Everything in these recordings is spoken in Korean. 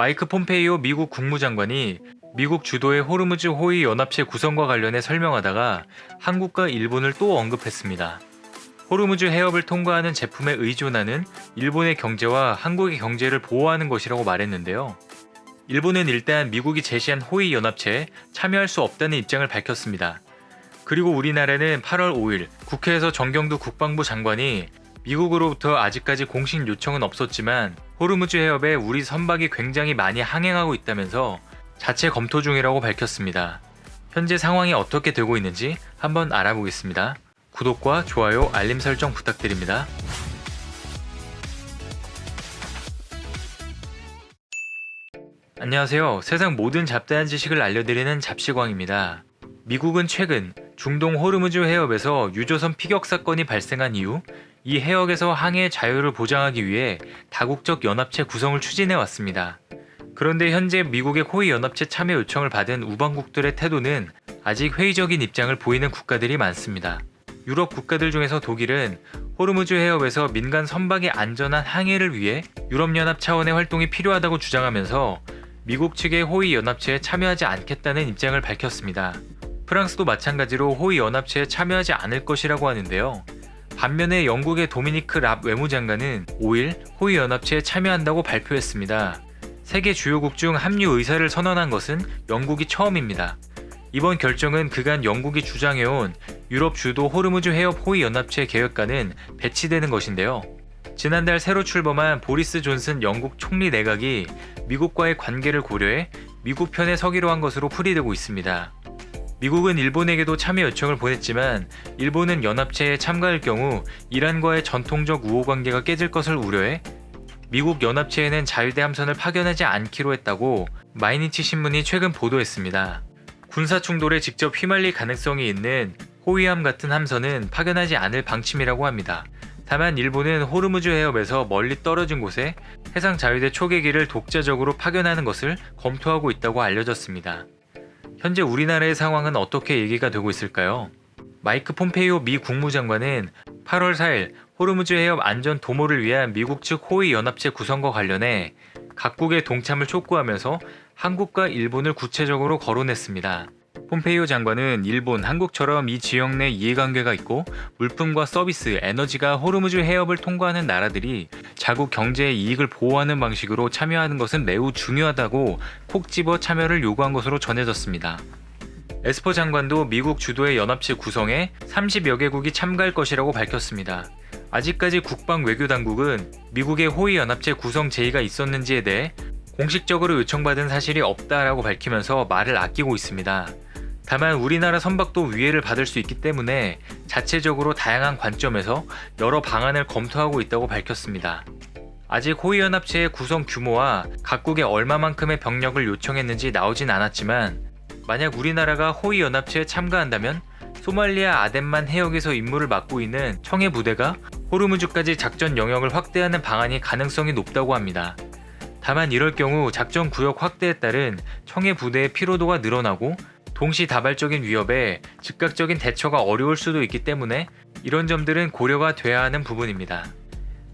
마이크 폼페이오 미국 국무장관이 미국 주도의 호르무즈 호위 연합체 구성과 관련해 설명하다가 한국과 일본을 또 언급했습니다. 호르무즈 해협을 통과하는 제품에 의존하는 일본의 경제와 한국의 경제를 보호하는 것이라고 말했는데요. 일본은 일단 미국이 제시한 호위 연합체에 참여할 수 없다는 입장을 밝혔습니다. 그리고 우리나라는 8월 5일 국회에서 정경두 국방부 장관이 미국으로부터 아직까지 공식 요청은 없었지만 호르무즈 해협에 우리 선박이 굉장히 많이 항행하고 있다면서 자체 검토 중이라고 밝혔습니다. 현재 상황이 어떻게 되고 있는지 한번 알아보겠습니다. 구독과 좋아요, 알림 설정 부탁드립니다. 안녕하세요. 세상 모든 잡다한 지식을 알려드리는 잡시광입니다. 미국은 최근 중동 호르무즈 해협에서 유조선 피격 사건이 발생한 이후 이 해역에서 항해 자유를 보장하기 위해 다국적 연합체 구성을 추진해 왔습니다. 그런데 현재 미국의 호위 연합체 참여 요청을 받은 우방국들의 태도는 아직 회의적인 입장을 보이는 국가들이 많습니다. 유럽 국가들 중에서 독일은 호르무즈 해협에서 민간 선박의 안전한 항해를 위해 유럽연합 차원의 활동이 필요하다고 주장하면서 미국 측의 호위 연합체에 참여하지 않겠다는 입장을 밝혔습니다. 프랑스도 마찬가지로 호위 연합체에 참여하지 않을 것이라고 하는데요. 반면에 영국의 도미니크 랍 외무장관은 5일 호위 연합체에 참여한다고 발표했습니다. 세계 주요국 중 합류 의사를 선언한 것은 영국이 처음입니다. 이번 결정은 그간 영국이 주장해온 유럽 주도 호르무즈 해협 호위 연합체 계획과는 배치되는 것인데요. 지난달 새로 출범한 보리스 존슨 영국 총리 내각이 미국과의 관계를 고려해 미국 편에 서기로 한 것으로 풀이되고 있습니다. 미국은 일본에게도 참여 요청을 보냈지만 일본은 연합체에 참가할 경우 이란과의 전통적 우호 관계가 깨질 것을 우려해 미국 연합체에는 자유대 함선을 파견하지 않기로 했다고 마이니치 신문이 최근 보도했습니다. 군사 충돌에 직접 휘말릴 가능성이 있는 호위함 같은 함선은 파견하지 않을 방침이라고 합니다. 다만 일본은 호르무즈 해협에서 멀리 떨어진 곳에 해상 자유대 초계기를 독자적으로 파견하는 것을 검토하고 있다고 알려졌습니다. 현재 우리나라의 상황은 어떻게 얘기가 되고 있을까요? 마이크 폼페이오 미 국무장관은 8월 4일 호르무즈 해협 안전 도모를 위한 미국 측 호위 연합체 구성과 관련해 각국의 동참을 촉구하면서 한국과 일본을 구체적으로 거론했습니다. 폼페이오 장관은 일본, 한국처럼 이 지역 내 이해관계가 있고 물품과 서비스, 에너지가 호르무즈 해협을 통과하는 나라들이 자국 경제의 이익을 보호하는 방식으로 참여하는 것은 매우 중요하다고 콕 집어 참여를 요구한 것으로 전해졌습니다. 에스퍼 장관도 미국 주도의 연합체 구성에 30여 개국이 참가할 것이라고 밝혔습니다. 아직까지 국방 외교 당국은 미국의 호위 연합체 구성 제의가 있었는지에 대해 공식적으로 요청받은 사실이 없다라고 밝히면서 말을 아끼고 있습니다. 다만 우리나라 선박도 위해를 받을 수 있기 때문에 자체적으로 다양한 관점에서 여러 방안을 검토하고 있다고 밝혔습니다. 아직 호위연합체의 구성 규모와 각국에 얼마만큼의 병력을 요청했는지 나오진 않았지만 만약 우리나라가 호위연합체에 참가한다면 소말리아 아덴만 해역에서 임무를 맡고 있는 청해 부대가 호르무즈까지 작전 영역을 확대하는 방안이 가능성이 높다고 합니다. 다만 이럴 경우 작전 구역 확대에 따른 청해 부대의 피로도가 늘어나고 동시다발적인 위협에 즉각적인 대처가 어려울 수도 있기 때문에 이런 점들은 고려가 돼야 하는 부분입니다.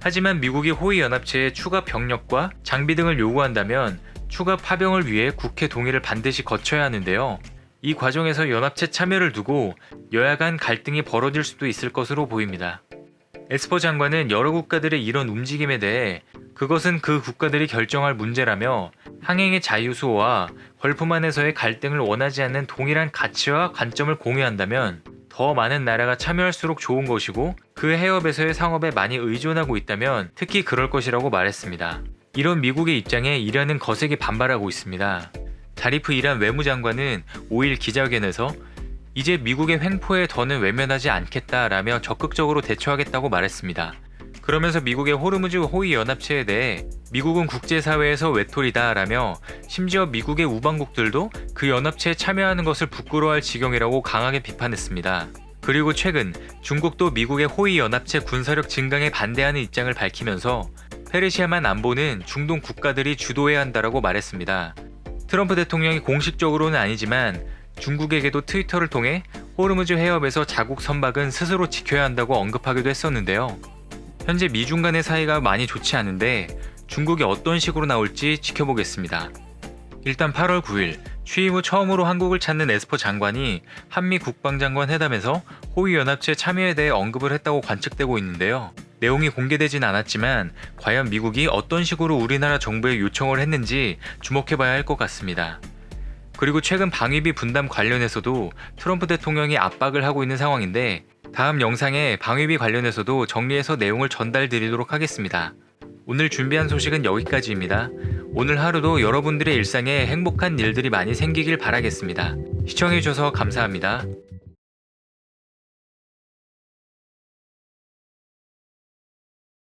하지만 미국이 호위연합체에 추가 병력과 장비 등을 요구한다면 추가 파병을 위해 국회 동의를 반드시 거쳐야 하는데요. 이 과정에서 연합체 참여를 두고 여야 간 갈등이 벌어질 수도 있을 것으로 보입니다. 에스퍼 장관은 여러 국가들의 이런 움직임에 대해 그것은 그 국가들이 결정할 문제라며 항행의 자유 수호와 걸프만에서의 갈등을 원하지 않는 동일한 가치와 관점을 공유한다면 더 많은 나라가 참여할수록 좋은 것이고 그 해협에서의 상업에 많이 의존하고 있다면 특히 그럴 것이라고 말했습니다. 이런 미국의 입장에 이란은 거세게 반발하고 있습니다. 자리프 이란 외무장관은 5일 기자회견에서 이제 미국의 횡포에 더는 외면하지 않겠다라며 적극적으로 대처하겠다고 말했습니다. 그러면서 미국의 호르무즈 호위 연합체에 대해 미국은 국제사회에서 외톨이다라며 심지어 미국의 우방국들도 그 연합체에 참여하는 것을 부끄러워할 지경이라고 강하게 비판했습니다. 그리고 최근 중국도 미국의 호위 연합체 군사력 증강에 반대하는 입장을 밝히면서 페르시아만 안보는 중동 국가들이 주도해야 한다라고 말했습니다. 트럼프 대통령이 공식적으로는 아니지만 중국에게도 트위터를 통해 호르무즈 해협에서 자국 선박은 스스로 지켜야 한다고 언급하기도 했었는데요. 현재 미중 간의 사이가 많이 좋지 않은데 중국이 어떤 식으로 나올지 지켜보겠습니다. 일단 8월 9일 취임 후 처음으로 한국을 찾는 에스퍼 장관이 한미 국방장관 회담에서 호위 연합체 참여에 대해 언급을 했다고 관측되고 있는데요. 내용이 공개되진 않았지만 과연 미국이 어떤 식으로 우리나라 정부에 요청을 했는지 주목해봐야 할 것 같습니다. 그리고 최근 방위비 분담 관련해서도 트럼프 대통령이 압박을 하고 있는 상황인데 다음 영상에 방위비 관련해서도 정리해서 내용을 전달 드리도록 하겠습니다. 오늘 준비한 소식은 여기까지입니다. 오늘 하루도 여러분들의 일상에 행복한 일들이 많이 생기길 바라겠습니다. 시청해주셔서 감사합니다.